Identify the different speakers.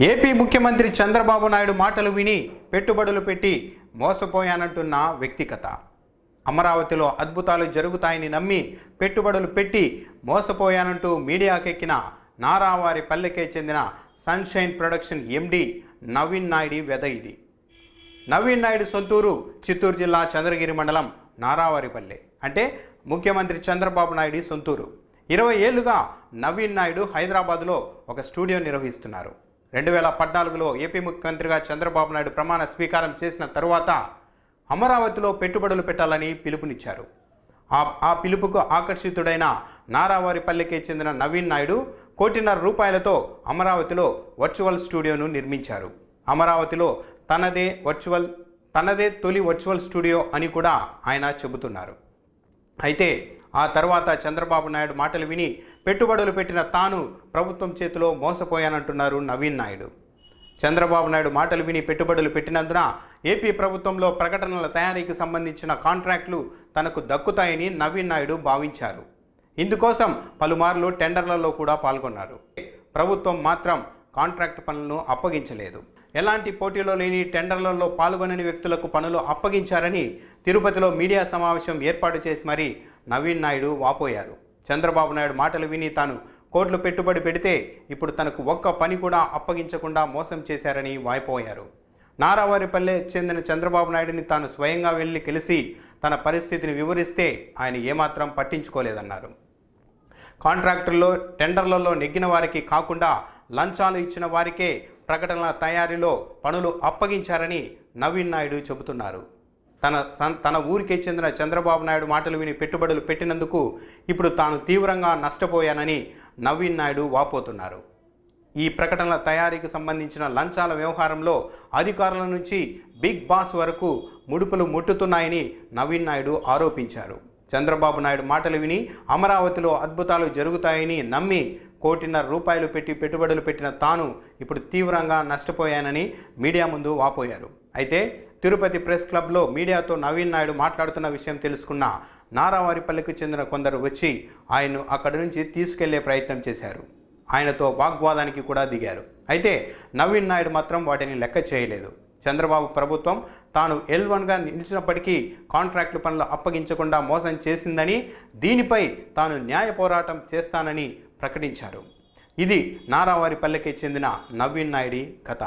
Speaker 1: AP ముఖ్యమంత్రి చంద్రబాబు నాయుడు మాటలు విని పెట్టుబడులు పెట్టి మోసపోయానంటున్న వ్యక్తిగత అమరావతిలో అద్భుతాలు జరుగుతాయని నమ్మి పెట్టుబడులు పెట్టి మోసపోయానంటూ మీడియాకెక్కిన నారావారి పల్లెకే చెందిన సన్షైన్ ప్రొడక్షన్ ఎండి నవీన్ నాయుడి వెద ఇది. నవీన్ నాయుడు సొంతూరు చిత్తూరు జిల్లా చంద్రగిరి మండలం నారావారిపల్లె. అంటే ముఖ్యమంత్రి చంద్రబాబు నాయుడు సొంతూరు. ఇరవై ఏళ్ళుగా నవీన్ నాయుడు హైదరాబాద్లో ఒక స్టూడియో నిర్వహిస్తున్నారు. రెండు వేల పద్నాలుగులో ఏపీ ముఖ్యమంత్రిగా చంద్రబాబు నాయుడు ప్రమాణ స్వీకారం చేసిన తరువాత అమరావతిలో పెట్టుబడులు పెట్టాలని పిలుపునిచ్చారు. ఆ ఆ పిలుపుకు ఆకర్షితుడైన నారావారిపల్లికి చెందిన నవీన్ నాయుడు కోటిన్నర రూపాయలతో అమరావతిలో వర్చువల్ స్టూడియోను నిర్మించారు. అమరావతిలో తనదే వర్చువల్ తనదే తొలి వర్చువల్ స్టూడియో అని కూడా ఆయన చెబుతున్నారు. అయితే ఆ తర్వాత చంద్రబాబు నాయుడు మాటలు విని పెట్టుబడులు పెట్టిన తాను ప్రభుత్వం చేతిలో మోసపోయానంటున్నారు నవీన్ నాయుడు. చంద్రబాబు నాయుడు మాటలు విని పెట్టుబడులు పెట్టినందున ఏపీ ప్రభుత్వంలో ప్రకటనల తయారీకి సంబంధించిన కాంట్రాక్టులు తనకు దక్కుతాయని నవీన్ నాయుడు భావించారు. ఇందుకోసం పలుమార్లు టెండర్లలో కూడా పాల్గొన్నారు. ప్రభుత్వం మాత్రం కాంట్రాక్ట్ పనులను అప్పగించలేదు. ఎలాంటి పోటీలో లేని టెండర్లలో పాల్గొనని వ్యక్తులకు పనులు అప్పగించారని తిరుపతిలో మీడియా సమావేశం ఏర్పాటు చేసి మరీ నవీన్ నాయుడు వాపోయారు. చంద్రబాబు నాయుడు మాటలు విని తాను కోట్లు పెట్టుబడి పెడితే ఇప్పుడు తనకు ఒక్క పని కూడా అప్పగించకుండా మోసం చేశారని వాయిపోయారు. నారావారిపల్లె చెందిన చంద్రబాబు నాయుడిని తాను స్వయంగా వెళ్ళి కలిసి తన పరిస్థితిని వివరిస్తే ఆయన ఏమాత్రం పట్టించుకోలేదన్నారు. కాంట్రాక్టుల్లో టెండర్లలో నెగ్గిన వారికి కాకుండా లంచాలు ఇచ్చిన వారికే ప్రకటనల తయారీలో పనులు అప్పగించారని నవీన్ నాయుడు చెబుతున్నారు. తన సన్- తన ఊరికే చెందిన చంద్రబాబు నాయుడు మాటలు విని పెట్టుబడులు పెట్టినందుకు ఇప్పుడు తాను తీవ్రంగా నష్టపోయానని నవీన్ నాయుడు వాపోతున్నారు. ఈ ప్రకటనల తయారీకి సంబంధించిన లంచాల వ్యవహారంలో అధికారుల నుంచి బిగ్ బాస్ వరకు ముడుపులు ముట్టుతున్నాయని నవీన్ నాయుడు ఆరోపించారు. చంద్రబాబు నాయుడు మాటలు విని అమరావతిలో అద్భుతాలు జరుగుతాయని నమ్మి కోటిన్నర రూపాయలు పెట్టి పెట్టుబడులు పెట్టిన తాను ఇప్పుడు తీవ్రంగా నష్టపోయానని మీడియా ముందు వాపోయారు. అయితే తిరుపతి ప్రెస్ క్లబ్లో మీడియాతో నవీన్ నాయుడు మాట్లాడుతున్న విషయం తెలుసుకున్న నారావారిపల్లికి చెందిన కొందరు వచ్చి ఆయన్ను అక్కడి నుంచి తీసుకెళ్ళే ప్రయత్నం చేశారు. ఆయనతో వాగ్వాదానికి కూడా దిగారు. అయితే నవీన్ నాయుడు మాత్రం వాటిని లెక్క చేయలేదు. చంద్రబాబు ప్రభుత్వం తాను ఎల్ వన్గా నిలిచినప్పటికీ కాంట్రాక్టు పనులు అప్పగించకుండా మోసం చేసిందని దీనిపై తాను న్యాయ పోరాటం చేస్తానని ప్రకటించారు. ఇది నారావారిపల్లెకి చెందిన నవీన్ నాయుడి కథ.